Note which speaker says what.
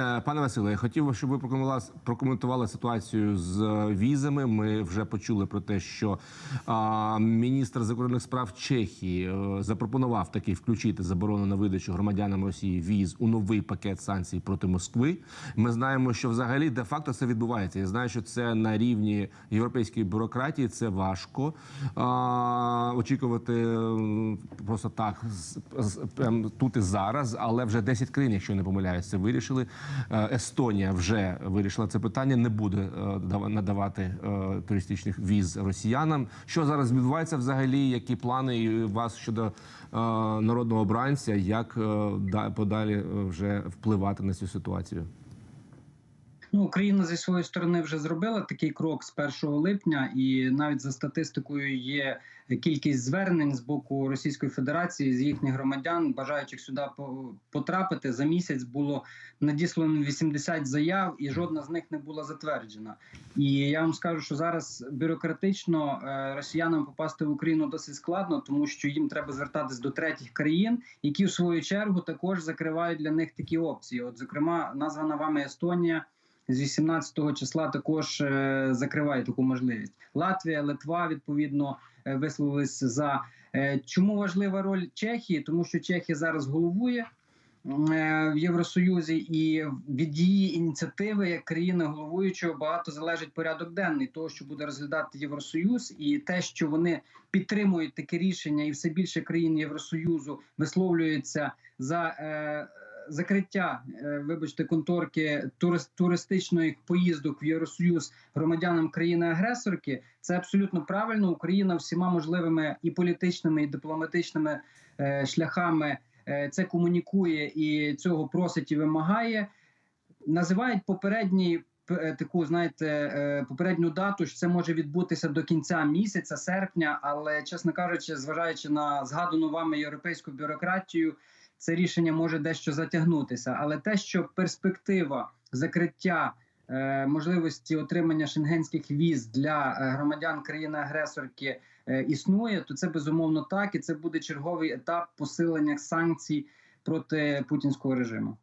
Speaker 1: una Е, Пане Василе, я хотів щоб ви прокоментували, ситуацію з е, візами. Ми вже почули про те, що міністр закордонних справ Чехії е, запропонував таки включити заборону на видачу громадянам Росії віз у новий пакет санкцій проти Москви. Ми знаємо, що взагалі де-факто це відбувається. Я знаю, що це на рівні європейської бюрократії. Це важко очікувати просто так з- з- тут і зараз, але вже 10 країн, якщо не помиляюсь, вирішили. Е, Естонія вже вирішила це питання, не буде е, надавати е, туристичних віз росіянам. Що зараз відбувається взагалі? Які плани у вас щодо народного обранця? Як да- подалі вже впливати на цю ситуацію?
Speaker 2: Ну, Україна зі своєї сторони вже зробила такий крок з 1 липня, і навіть за статистикою є кількість звернень з боку Російської Федерації з їхніх громадян, бажаючих сюди по- потрапити. За місяць було надіслано 80 заяв, і жодна з них не була затверджена. І я вам скажу, що зараз бюрократично е, росіянам попасти в Україну досить складно, тому що їм треба звертатись до третіх країн, які в свою чергу також закривають для них такі опції. От, зокрема, названа вами Естонія з 18 числа також е, закриває таку можливість. Латвія, Литва відповідно е, висловились за Е, чому важлива роль Чехії, тому що Чехія зараз головує. В Євросоюзі і від її ініціативи як країни головуючого багато залежить порядок денний того, що буде розглядати Євросоюз, і те, що вони підтримують таке рішення, і все більше країн Євросоюзу висловлюються за закриття, е, вибачте, конторки турист, туристичної поїздок в Євросоюз громадянам країни-агресорки, це абсолютно правильно. Україна всіма можливими і політичними, і дипломатичними е, шляхами е, це комунікує і цього просить і вимагає. Називають попередній. Е, Таку знаєте е, попередню дату, що це може відбутися до кінця місяця, серпня. Але чесно кажучи, зважаючи на згадану вами європейську бюрократію, це рішення може дещо затягнутися. Але те, що перспектива закриття е, можливості отримання шенгенських віз для громадян країни-агресорки існує, то це безумовно так, і це буде черговий етап посилення санкцій проти путінського режиму.